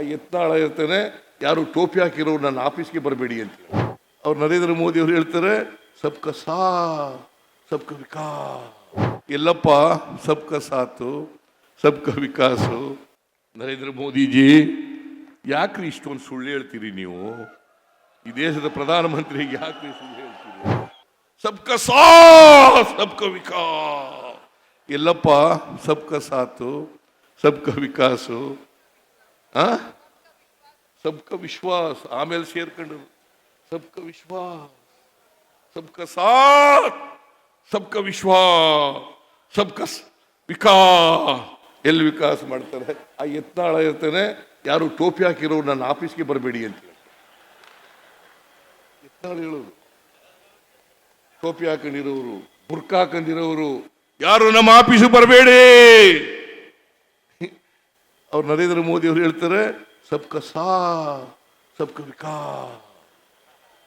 ಆ ಎತ್ತಾಳ ಇರ್ತಾನೆ, ಯಾರು ಟೋಪಿ ಹಾಕಿರೋರು ನನ್ನ ಆಫೀಸ್ಗೆ ಬರಬೇಡಿ ಅಂತ ಅವ್ರು ನರೇಂದ್ರ ಮೋದಿ ಅವರು ಹೇಳ್ತಾರೆ, ಸಬ್ಕ ಸಾ ಸಬ್ಕ ವಿಕಾಸ್. ಎಲ್ಲಪ್ಪ, ಸಬ್ಕ ಸಾತು ಸಬ್ಕ ವಿಕಾಸು. ನರೇಂದ್ರ ಮೋದಿಜಿ, ಯಾಕ್ರಿ ಇಷ್ಟೊಂದು ಸುಳ್ಳು ಹೇಳ್ತೀರಿ ನೀವು? ಈ ದೇಶದ ಪ್ರಧಾನಮಂತ್ರಿಗೆ ಯಾಕ್ರಿ ಸುಳ್ಳು ಹೇಳ್ತೀರಿ? ಸಬ್ಕ ಸಾ ಸಬ್ಕ ವಿಕಾಸ್. ಎಲ್ಲಪ್ಪ, ಸಬ್ಕ ಸಾತು ಸಬ್ಕ ವಿಕಾಸು. ಆ? ಸಬ್ಕ ವಿಶ್ವಾಸ, ಆಮೇಲೆ ಸೇರ್ಕೊಂಡ್ರು. ಸಬ್ಕ ವಿಶ್ವಾಸ, ಸಬ್ಕ ಸಾಥ್ ಸಬ್ಕ ವಿಶ್ವಾಸ, ಸಬ್ಕ ವಿಕಾಸ್. ಎಲ್ಲಿ ವಿಕಾಸ್ ಮಾಡ್ತಾರೆ? ಆ ಎತ್ತಾಳ ಇರ್ತಾನೆ, ಯಾರು ಟೋಪಿ ಹಾಕಿರೋರು ನನ್ನ ಆಫೀಸ್ಗೆ ಬರಬೇಡಿ ಅಂತ ಎತ್ತಾಳ ಹೇಳೋರು ಟೋಪಿ ಹಾಕೊಂಡಿರೋರು ಬುರ್ಕ ಹಾಕೊಂಡಿರೋರು, ಯಾರು ನಮ್ಮ ಆಫೀಸು ಬರಬೇಡಿ? ಅವ್ರು ನರೇಂದ್ರ ಮೋದಿ ಅವರು ಹೇಳ್ತಾರೆ, ಸಬ್ಕ ಸಾ, ಸಬ್ಕ ವಿಕಾಸ್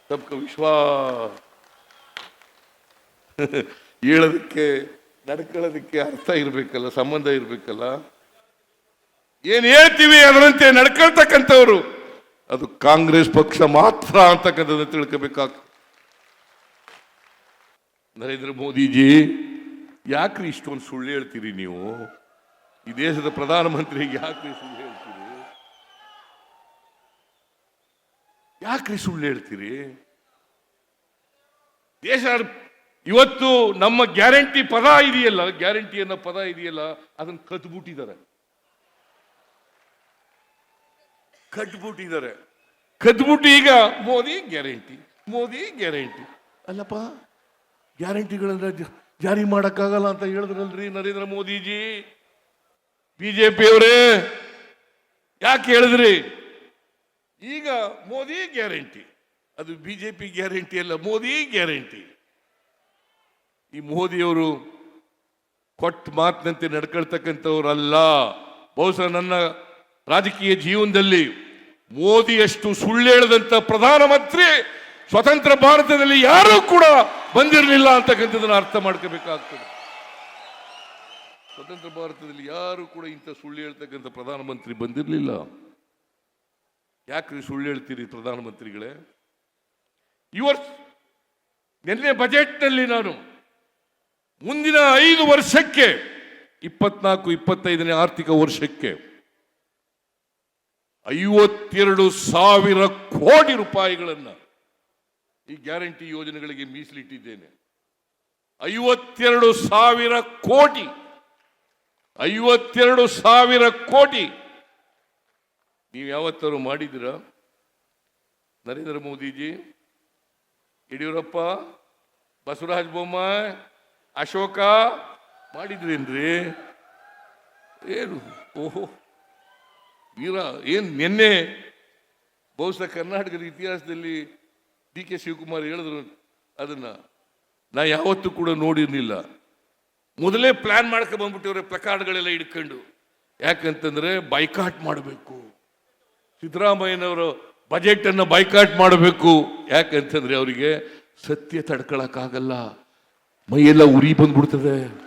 ಸಬ್ಕ ವಿಶ್ವಾ. ಹೇಳೋದಕ್ಕೆ, ನಡ್ಕೊಳ್ಳೋದಕ್ಕೆ ಅರ್ಥ ಇರಬೇಕಲ್ಲ, ಸಂಬಂಧ ಇರಬೇಕಲ್ಲ. ಏನು ಹೇಳ್ತೀವಿ ಅದರಂತೆ ನಡ್ಕೊಳ್ತಕ್ಕಂಥವ್ರು. ಅದು ಕಾಂಗ್ರೆಸ್ ಪಕ್ಷ ಮಾತ್ರ ಅಂತಕ್ಕಂಥದ್ದು ತಿಳ್ಕೋಬೇಕಾಗ್ತದೆ. ನರೇಂದ್ರ ಮೋದಿಜಿ, ಯಾಕ್ರಿ ಇಷ್ಟೊಂದು ಸುಳ್ಳು ಹೇಳ್ತೀರಿ ನೀವು? ಈ ದೇಶದ ಪ್ರಧಾನಮಂತ್ರಿಗೆ ಯಾಕ್ರಿ ಸುಳ್ಳು ಹೇಳ್ತೀರಿ? ಯಾಕ್ರಿ ಸುಳ್ಳು ಹೇಳ್ತೀರಿ? ದೇಶ ಇವತ್ತು ನಮ್ಮ ಗ್ಯಾರಂಟಿ ಪದ ಇದೆಯಲ್ಲ, ಗ್ಯಾರಂಟಿ ಅನ್ನೋ ಪದ ಇದೆಯಲ್ಲ, ಅದನ್ನ ಕದ್ಬಿಟ್ಟಿದ್ದಾರೆ ಕಟ್ಬಿಟ್ಟಿದ್ದಾರೆ. ಕದ್ಬಿಟ್ಟು ಈಗ ಮೋದಿ ಗ್ಯಾರಂಟಿ ಮೋದಿ ಗ್ಯಾರಂಟಿ. ಅಲ್ಲಪ್ಪ, ಗ್ಯಾರಂಟಿಗಳನ್ನ ಜಾರಿ ಮಾಡಕ್ಕಾಗಲ್ಲ ಅಂತ ಹೇಳಿದ್ರಲ್ರಿ ನರೇಂದ್ರ ಮೋದಿಜಿ. ಬಿಜೆಪಿ ಅವರೇ ಯಾಕೆ ಹೇಳಿದ್ರಿ? ಈಗ ಮೋದಿ ಗ್ಯಾರಂಟಿ. ಅದು ಬಿಜೆಪಿ ಗ್ಯಾರಂಟಿ ಅಲ್ಲ, ಮೋದಿ ಗ್ಯಾರಂಟಿ. ಈ ಮೋದಿಯವರು ಕೊಟ್ಟ ಮಾತಿನಂತೆ ನಡ್ಕೊಳ್ತಕ್ಕಂಥವ್ರಲ್ಲ. ಬಹುಶಃ ನನ್ನ ರಾಜಕೀಯ ಜೀವನದಲ್ಲಿ ಮೋದಿಯಷ್ಟು ಸುಳ್ಳು ಹೇಳದಂತ ಪ್ರಧಾನಮಂತ್ರಿ ಸ್ವತಂತ್ರ ಭಾರತದಲ್ಲಿ ಯಾರೂ ಕೂಡ ಬಂದಿರಲಿಲ್ಲ ಅಂತಕ್ಕಂಥದ್ದನ್ನ ಅರ್ಥ ಮಾಡ್ಕೋಬೇಕಾಗ್ತದೆ. ಸ್ವತಂತ್ರ ಭಾರತದಲ್ಲಿ ಯಾರು ಕೂಡ ಇಂಥ ಸುಳ್ಳು ಹೇಳ್ತಕ್ಕಂಥ ಪ್ರಧಾನಮಂತ್ರಿ ಬಂದಿರಲಿಲ್ಲ. ಯಾಕ್ರಿ ಸುಳ್ಳು ಹೇಳ್ತೀರಿ ಪ್ರಧಾನಮಂತ್ರಿಗಳೇ? ಇವರ್ ನಿನ್ನೆ ಬಜೆಟ್ನಲ್ಲಿ ನಾನು ಮುಂದಿನ ಐದು ವರ್ಷಕ್ಕೆ, ಇಪ್ಪತ್ನಾಲ್ಕು, ಇಪ್ಪತ್ತೈದನೇ ಆರ್ಥಿಕ ವರ್ಷಕ್ಕೆ ಐವತ್ತೆರಡು ಸಾವಿರ ಕೋಟಿ ರೂಪಾಯಿಗಳನ್ನು ಈ ಗ್ಯಾರಂಟಿ ಯೋಜನೆಗಳಿಗೆ ಮೀಸಲಿಟ್ಟಿದ್ದೇನೆ. ಐವತ್ತೆರಡು ಸಾವಿರ ಕೋಟಿ ಐವತ್ತೆರಡು ಸಾವಿರ ಕೋಟಿ. ನೀವು ಯಾವತ್ತಾರು ಮಾಡಿದ್ರ ನರೇಂದ್ರ ಮೋದಿಜಿ, ಯಡಿಯೂರಪ್ಪ, ಬಸವರಾಜ ಬೊಮ್ಮಾಯಿ, ಅಶೋಕ ಮಾಡಿದ್ರೇನ್ರಿ? ಏನು? ಓಹೋ. ವೀರ ಏನು ನಿನ್ನೆ ಬಹುಶಃ ಕರ್ನಾಟಕದ ಇತಿಹಾಸದಲ್ಲಿ ಡಿ ಕೆ ಶಿವಕುಮಾರ್ ಹೇಳಿದ್ರು ಅದನ್ನು. ನಾ ಯಾವತ್ತೂ ಕೂಡ ನೋಡಿರ್ಲಿಲ್ಲ. ಮೊದಲೇ ಪ್ಲಾನ್ ಮಾಡ್ಕೊ ಬಂದ್ಬಿಟ್ಟಿವ್ರೆ ಪ್ಲಕಾರ್ಡ್ಗಳೆಲ್ಲ ಹಿಡ್ಕೊಂಡು. ಯಾಕಂತಂದ್ರೆ ಬೈಕಾಟ್ ಮಾಡಬೇಕು. ಸಿದ್ದರಾಮಯ್ಯನವರು ಬಜೆಟ್ ಅನ್ನು ಬೈಕಾಟ್ ಮಾಡಬೇಕು. ಯಾಕಂತಂದ್ರೆ ಅವರಿಗೆ ಸತ್ಯ ತಡ್ಕೊಳಕ್ಕಾಗಲ್ಲ. ಮೈಯೆಲ್ಲ ಉರಿ ಬಂದ್ಬಿಡ್ತದೆ.